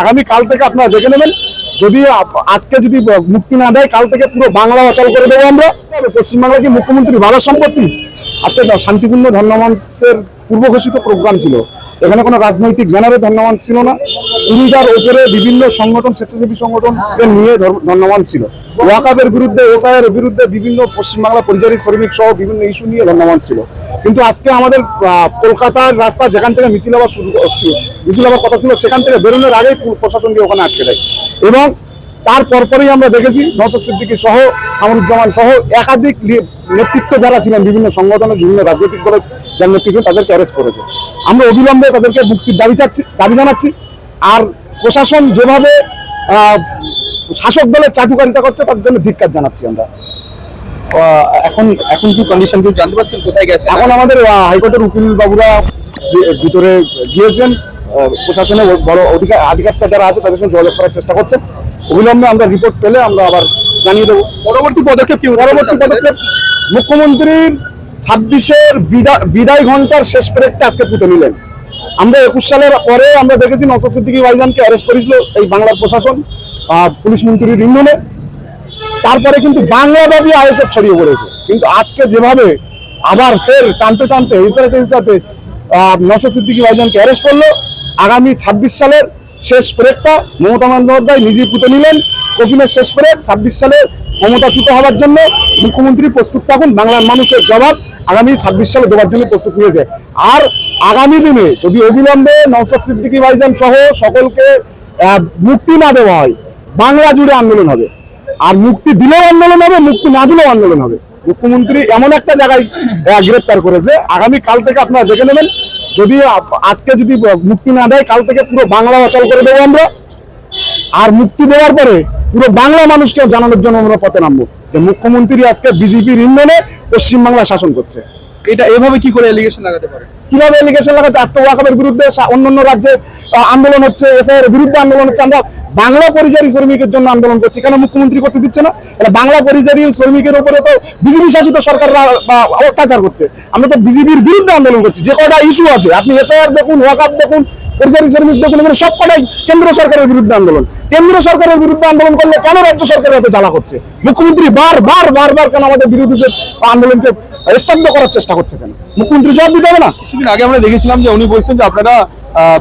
আগামী কাল থেকে আপনারা দেখে নেবেন। যদি আজকে যদি মুক্তি না দেয়, কাল থেকে পুরো বাংলা অচল করে দেবো আমরা। পশ্চিমবাংলাকে মুখ্যমন্ত্রী ভারত সম্পত্তি? আজকে শান্তিপূর্ণ ধর্মমঞ্চের পূর্ব ঘোষিত প্রোগ্রাম ছিল। এখানে কোনো রাজনৈতিক ব্যানারে ধন্যবান ছিল না। তিনি তার উপরে বিভিন্ন সংগঠন, স্বেচ্ছাসেবী সংগঠনকে নিয়ে ধন্যবান ছিল। ওয়াকাবের বিরুদ্ধে, এসআইয়ের বিরুদ্ধে বিভিন্ন পশ্চিমবাংলা পরিযায়ী শ্রমিক সহ বিভিন্ন ইস্যু নিয়ে ধন্যবান ছিল। কিন্তু আজকে আমাদের কলকাতার রাস্তা যেখান থেকে মিছিল আবার শুরু ছিল মিছিল হওয়ার কথা ছিল, সেখান থেকে বেরোনোর আগেই প্রশাসনকে ওখানে আটকে দেয়। এবং তার পরপরই আমরা দেখেছি নসর সিদ্দিকী সহ আমরুজ্জামান সহ একাধিক নেতৃত্ব যারা ছিলেন বিভিন্ন সংগঠনের বিভিন্ন রাজনৈতিক দলের যার নেতৃত্ব তাদেরকে অ্যারেস্ট করেছে। আমরা অবিলম্বে তাদেরকে মুক্তির দাবি চাচ্ছি দাবি জানাচ্ছি। আর প্রশাসন যেভাবে শাসক দলের চাটুকারিতা করছে তার জন্য ধিক্কার জানাচ্ছি আমরা। এখন এখন কি কন্ডিশন কি জানতে পারছেন? কোথায় গেছে এখন আমাদের হাইকোর্টের উকিল বাবুরা ভিতরে গিয়েছেন। প্রশাসনের বড় অধিকার আধিকারটা যারা আছে তাদের সঙ্গে যোগাযোগ করার চেষ্টা করছেন। অবিলম্বে আমরা রিপোর্ট পেলে আমরা আবার জানিয়ে দেবো। পরবর্তী পদক্ষেপ কি পরবর্তী পদক্ষেপ মুখ্যমন্ত্রীর ছাব্বিশের বিদায় ঘণ্টার শেষ প্রেকটা আজকে পুঁতে নিলেন। আমরা একুশ সালের পরে আমরা দেখেছি নসর সিদ্দিকী ভাইজানকে অ্যারেস্ট করেছিল এই বাংলার প্রশাসন পুলিশ মন্ত্রীর ইন্ধনে তারপরে কিন্তু বাংলাব্যাপী আইএসএফ ছড়িয়ে পড়েছে। কিন্তু আজকে যেভাবে আবার ফের টানতে টানতে ইসরাতে ইসরাতে নসর সিদ্দিকী ভাইজানকে অ্যারেস্ট করল আগামী ছাব্বিশ সালের শেষ প্রেকটা মমতা বন্দ্যোপাধ্যায় নিজেই পুঁতে নিলেন। কফিনের শেষ প্রেক ছাব্বিশ সালের ক্ষমতাচ্যুত হওয়ার জন্য মুখ্যমন্ত্রী প্রস্তুত থাকুন, বাংলার মানুষের জবাব আগামী ছাব্বিশ সালে দেওয়ার জন্য প্রস্তুত নিয়েছে আর আগামী দিনে যদি অবিলম্বে নওশাদ সিদ্দিকী ভাইজান সহ সকলকে মুক্তি না দেওয়া হয়, বাংলা জুড়ে আন্দোলন হবে। আর মুক্তি দিলেও আন্দোলন হবে, মুক্তি না দিলেও আন্দোলন হবে। মুখ্যমন্ত্রী এমন একটা জায়গায় গ্রেপ্তার করেছে। আগামী কাল থেকে আপনারা দেখে নেবেন যদি আজকে যদি মুক্তি না দেয়, কাল থেকে পুরো বাংলা অচল করে দেবো আমরা। আর মুক্তি দেওয়ার পরে পুরো বাংলা মানুষকে জানানোর জন্য আমরা পথে নামবো। যে মুখ্যমন্ত্রী আজকে বিজেপির ইন্ধনে পশ্চিমবাংলা শাসন করছে। এটা এভাবে কি করে এলিগেশন লাগাতে পারে? কীভাবে এলিগেশন লাগাচ্ছে আজকে ওয়াকাবের বিরুদ্ধে অন্যান্য রাজ্যে আন্দোলন হচ্ছে, এসআইয়ের বিরুদ্ধে আন্দোলন হচ্ছে। আমরা বাংলা পরিযায়ী শ্রমিকের জন্য আন্দোলন করছি। কেন মুখ্যমন্ত্রী করতে দিচ্ছে না? এটা বাংলা পরিযায়ী শ্রমিকের উপরে তো বিজেপি শাসিত সরকাররা অত্যাচার করছে। আমরা তো বিজেপির বিরুদ্ধে আন্দোলন করছি। যে কটা ইস্যু আছে, আপনি এসআইআর দেখুন, ওয়াকাব দেখুন, পরিযায়ী শ্রমিক দেখুন, এগুলো সব কটাই কেন্দ্র সরকারের বিরুদ্ধে আন্দোলন। কেন্দ্র সরকারের বিরুদ্ধে আন্দোলন করলে কেন রাজ্য সরকার এত জ্বালা করছে? মুখ্যমন্ত্রী বার বার বার বার কেন আমাদের বিরোধীদের আন্দোলনকে স্তব্ধ করার চেষ্টা করছে কেন? মুখ্যমন্ত্রী জবাব দিতে হবে না? কিছুদিন আগে আমরা দেখেছিলাম যে উনি বলছেন যে আপনারা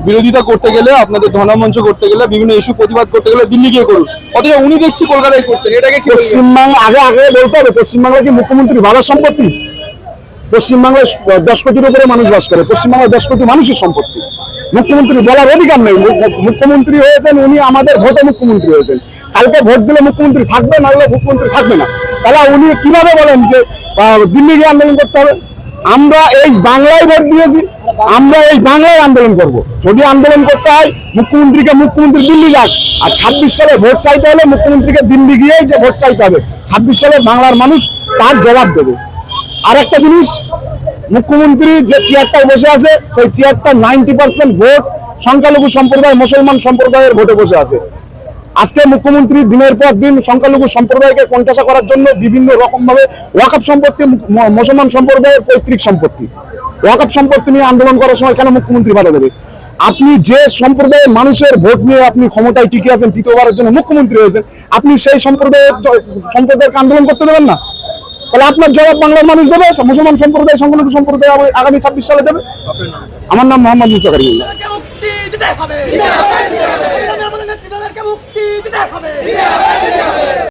বিরোধিতা করতে গেলে আপনাদের ধর্মমঞ্চ করতে গেলে বিভিন্ন ইস্যু প্রতিবাদ করতে গেলে দিল্লি গিয়ে করুন। অথচ উনি দেখছি কলকাতায় করছেন এটাকে পশ্চিমবাংলা আগে আগে বলতে হবে পশ্চিমবাংলা কি মুখ্যমন্ত্রী ভাবার সম্পত্তি? পশ্চিমবাংলায় দশ কোটির উপরে মানুষ বাস করে পশ্চিমবাংলায় দশ কোটি মানুষের সম্পত্তি। মুখ্যমন্ত্রী বলার অধিকার নেই। মুখ্যমন্ত্রী হয়েছেন উনি আমাদের ভোটে মুখ্যমন্ত্রী হয়েছেন। কালকে ভোট দিলে মুখ্যমন্ত্রী থাকবে না হলে মুখ্যমন্ত্রী থাকবে না। তাহলে উনি কীভাবে বলেন যে দিল্লি গিয়ে আন্দোলন করতে হবে? আমরা এই বাংলায় ভোট দিয়েছি, আমরা এই বাংলায় আন্দোলন করব। যদি আন্দোলন করতে হয়, মুখ্যমন্ত্রীকে মুখ্যমন্ত্রী দিল্লি যাক। আর ছাব্বিশ সালে ভোট চাইতে হলে মুখ্যমন্ত্রীকে দিল্লি গিয়েই যে ভোট চাইতে হবে। ছাব্বিশ সালে বাংলার মানুষ তার জবাব দেবে। আর একটা জিনিস, মুখ্যমন্ত্রী যে চেয়ারটায় বসে আছে, সেই চেয়ারটা নাইনটি পার্সেন্ট ভোট, সংখ্যালঘু সম্প্রদায়, মুসলমান সম্প্রদায়ের ভোটে বসে আছে। আজকে মুখ্যমন্ত্রী দিনের পর দিন সংখ্যালঘু সম্প্রদায়কে কণ্ঠাসা করার জন্য বিভিন্ন রকম ভাবে ওয়াকফ সম্পত্তি মুসলমান সম্প্রদায়ের পৈতৃক সম্পত্তি। ওয়াকফ সম্পত্তি নিয়ে আন্দোলন করার সময় কেন মুখ্যমন্ত্রী বাধা দেবে? আপনি যে সম্প্রদায়ের মানুষের ভোট নিয়ে আপনি ক্ষমতায় টিকে আছেন, তৃতীয়বারের জন্য মুখ্যমন্ত্রী হয়েছেন, আপনি সেই সম্প্রদায়ের সম্প্রদায়কে আন্দোলন করতে দেবেন না? তাহলে আপনার জবাব বাংলার মানুষ দেবে, মুসলমান সম্প্রদায় সংখ্যালঘু সম্প্রদায় আগামী ছাব্বিশ সালে দেবে? আমার নাম মোহাম্মদ মুসা